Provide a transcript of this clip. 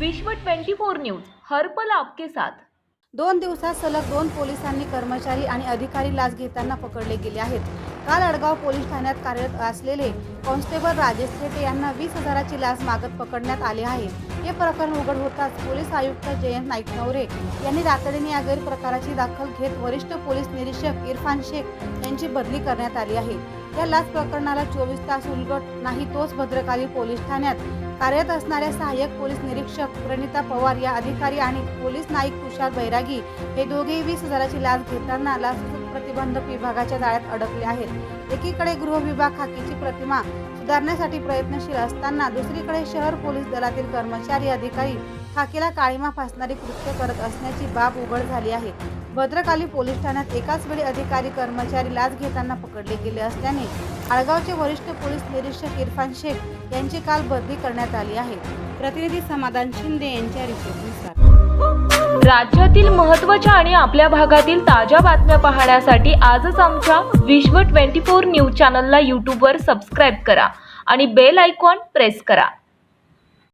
विश्व 24 न्यूज हरपल आपके साथ. दोन दिवसात सलग दोन पोलिसांनी कर्मचारी आणि अधिकारी लाच घेताना पकडले गेले आहेत. काल अडगाव पोलीस ठाण्यात कार्यरत असलेले कॉन्स्टेबल राजेश थेटे यांना वीस हजाराची लाच मागत पकडण्यात आले आहे. हे प्रकरण उघड होताच पोलीस आयुक्त जयंत नाईकनवरे यांनी तातडीने या गैरप्रकाराची दाखल घेत वरिष्ठ पोलीस निरीक्षक इरफान शेख यांची बदली करण्यात आली आहे. या लाच प्रकरणाला चोवीस तास उलगट. नाही तोच भद्रकाली पोलीस ठाण्यात. कार्यरत असणाऱ्या सहाय्यक पोलीस निरीक्षक प्रणिता पवार या अधिकारी आणि पोलीस नाईक तुषार बैरागी हे दोघेही वीस हजाराची लाच घेताना लाच प्रतिबंधक विभागाच्या जाळ्यात अडकले आहेत. एकीकडे गृह विभाग खाकीची प्रतिमा सुधारण्यासाठी प्रयत्नशील असताना दुसरीकडे शहर पोलीस दलातील कर्मचारी अधिकारी खाकीला काळीमा फासणारी कृत्य करत असण्याची बाब उघड झाली आहे. भद्रकाली पोलीस ठाण्यात एकाच वेळी अधिकारी कर्मचारी लाच घेताना पकडले गेले असल्याने आळगावचे वरिष्ठ पोलीस निरीक्षक इरफान शेख यांची काल बदली करण्यात आली आहे. प्रतिनिधी समाधान शिंदे यांच्या रिपोर्टनुसार. राज्यातील महत्त्वाच्या आणि आपल्या भागातील ताज्या बातम्या पाहण्यासाठी आजच आमच्या विश्व 24 न्यूज चॅनलला यूट्यूबवर सबस्क्राईब करा आणि बेल आयकॉन प्रेस करा.